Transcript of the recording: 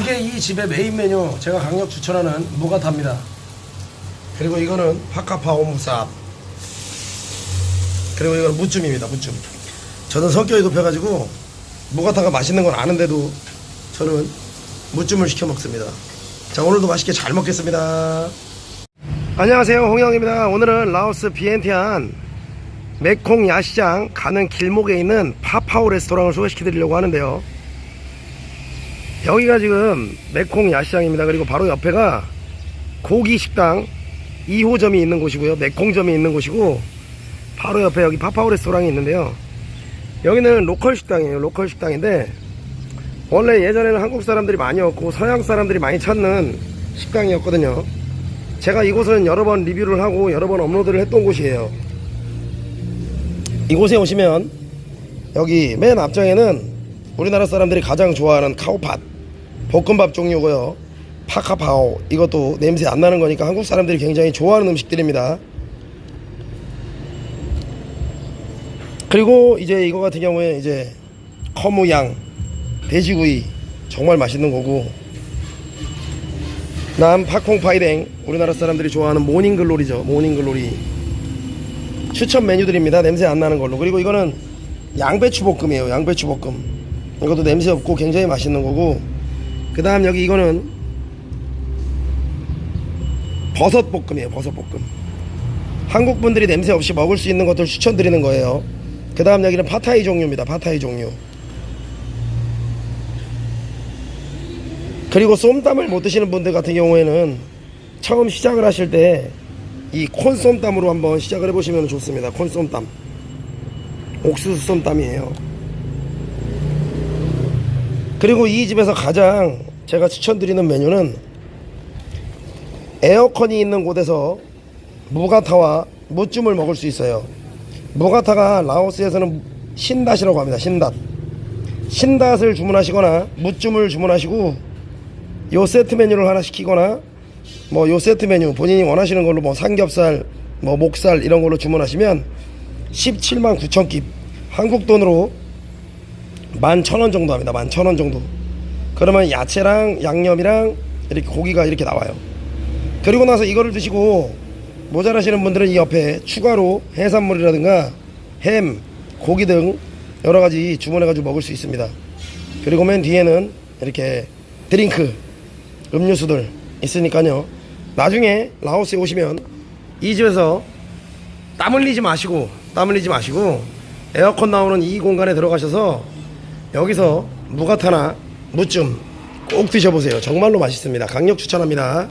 이게 이 집의 메인 메뉴 제가 강력 추천하는 무가타입니다. 그리고 이거는 파카파오 무삽. 그리고 이건 무춤입니다. 무춤. 저는 성격이 높여가지고 무가타가 맛있는 건 아는데도 저는 무춤을 시켜 먹습니다. 자 오늘도 맛있게 잘 먹겠습니다. 안녕하세요 홍영입니다. 오늘은 라오스 비엔티안 메콩 야시장 가는 길목에 있는 파파오 레스토랑을 소개시켜 드리려고 하는데요. 여기가 지금 메콩 야시장입니다. 그리고 바로 옆에가 고기 식당 2호점이 있는 곳이고요. 메콩점이 있는 곳이고 바로 옆에 여기 파파오 레스토랑이 있는데요. 여기는 로컬 식당이에요. 로컬 식당인데 원래 예전에는 한국 사람들이 많이 없고 서양 사람들이 많이 찾는 식당이었거든요. 제가 이곳은 여러 번 리뷰를 하고 여러 번 업로드를 했던 곳이에요. 이곳에 오시면 여기 맨 앞장에는 우리나라 사람들이 가장 좋아하는 카오팟 볶음밥 종류고요. 파카파오 이것도 냄새 안 나는 거니까 한국 사람들이 굉장히 좋아하는 음식들입니다. 그리고 이제 이거 같은 경우에 이제 커무양 돼지구이 정말 맛있는 거고. 남 팝콩파이랭 우리나라 사람들이 좋아하는 모닝글로리죠. 모닝글로리. 추천 메뉴들입니다. 냄새 안 나는 걸로. 그리고 이거는 양배추 볶음이에요. 양배추 볶음. 이것도 냄새 없고 굉장히 맛있는 거고 그 다음 여기 이거는 버섯 볶음이에요 버섯 볶음 한국 분들이 냄새 없이 먹을 수 있는 것들 추천드리는 거예요 그 다음 여기는 파타이 종류입니다 파타이 종류 그리고 쏨땀을 못 드시는 분들 같은 경우에는 처음 시작을 하실 때 이 콘쏨땀으로 한번 시작을 해보시면 좋습니다. 콘쏨땀. 옥수수 쏨땀이에요. 그리고 이 집에서 가장 제가 추천드리는 메뉴는 에어컨이 있는 곳에서 무가타와 무춤을 먹을 수 있어요. 무가타가 라오스에서는 신닷이라고 합니다. 신닷. 신닷을 주문하시거나 무춤을 주문하시고 요 세트 메뉴를 하나 시키거나 뭐 요 세트 메뉴 본인이 원하시는 걸로 뭐 삼겹살 뭐 목살 이런 걸로 주문하시면 17만 9천 깁 한국 돈으로 11,000원 정도 합니다. 11,000원 정도. 그러면 야채랑 양념이랑 이렇게 고기가 이렇게 나와요. 그리고 나서 이거를 드시고 모자라시는 분들은 이 옆에 추가로 해산물이라든가 햄, 고기 등 여러 가지 주문해 가지고 먹을 수 있습니다. 그리고 맨 뒤에는 이렇게 드링크 음료수들 있으니까요. 나중에 라오스에 오시면 이 집에서 땀 흘리지 마시고 땀 흘리지 마시고 에어컨 나오는 이 공간에 들어가셔서 여기서 무가타나 무쯤 꼭 드셔보세요. 정말로 맛있습니다. 강력 추천합니다.